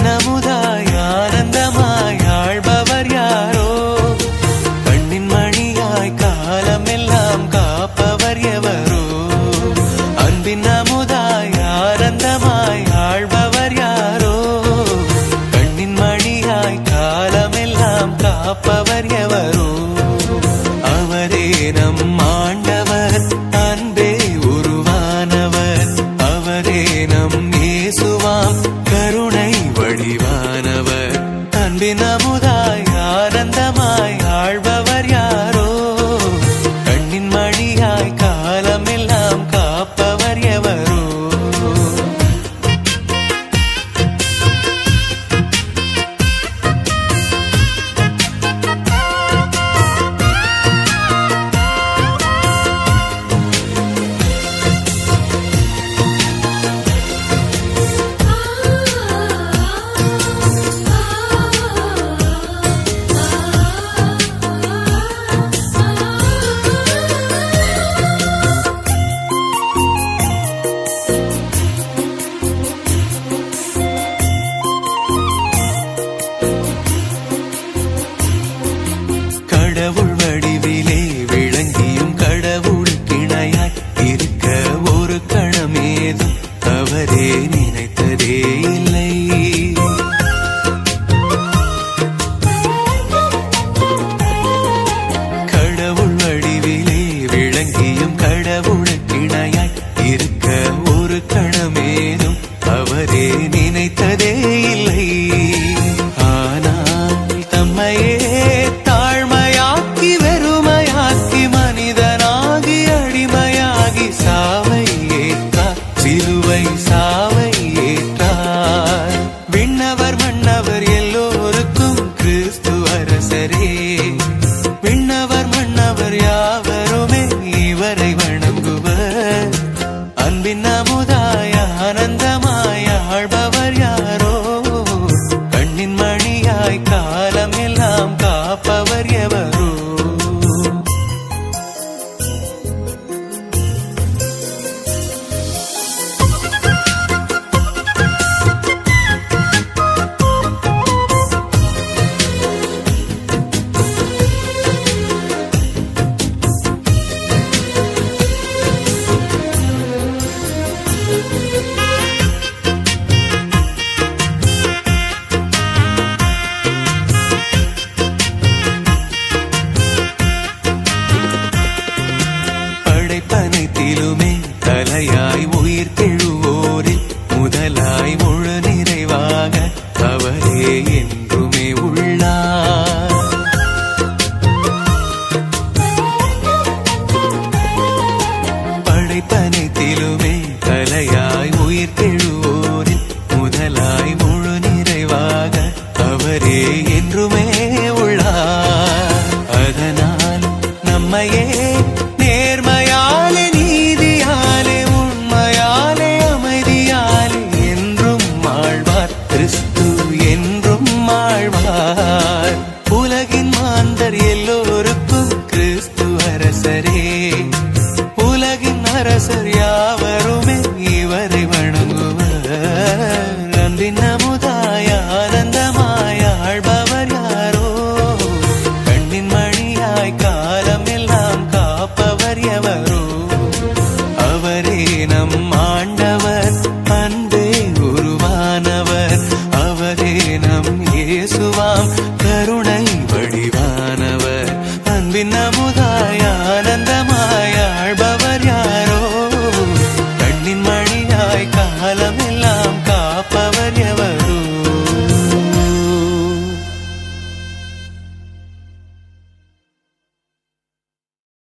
చిన్నముదా கடவுள் வடிவிலே விளங்கியும் கடவுள் கிணையாய் இருக்க ஒரு கணமேதும் தவறே நினைத்ததே இல்லை. கருவை சாவ தலையாய் உயிர் தெழுவோம் அன்பின் அமுதாய ஆனந்தமாய் ஆழ்பவர் யாரோ? கண்ணின் மணியாய் காலம் எல்லாம் காப்பவர் எவரோ? அவரே நம் ஆண்டவர் அன்பே உருவானவர். அவரே நம் இயேசுவாம் கருணை வடிவானவர். யாரோ? கண்ணின் மணியாய் காலமெல்லாம்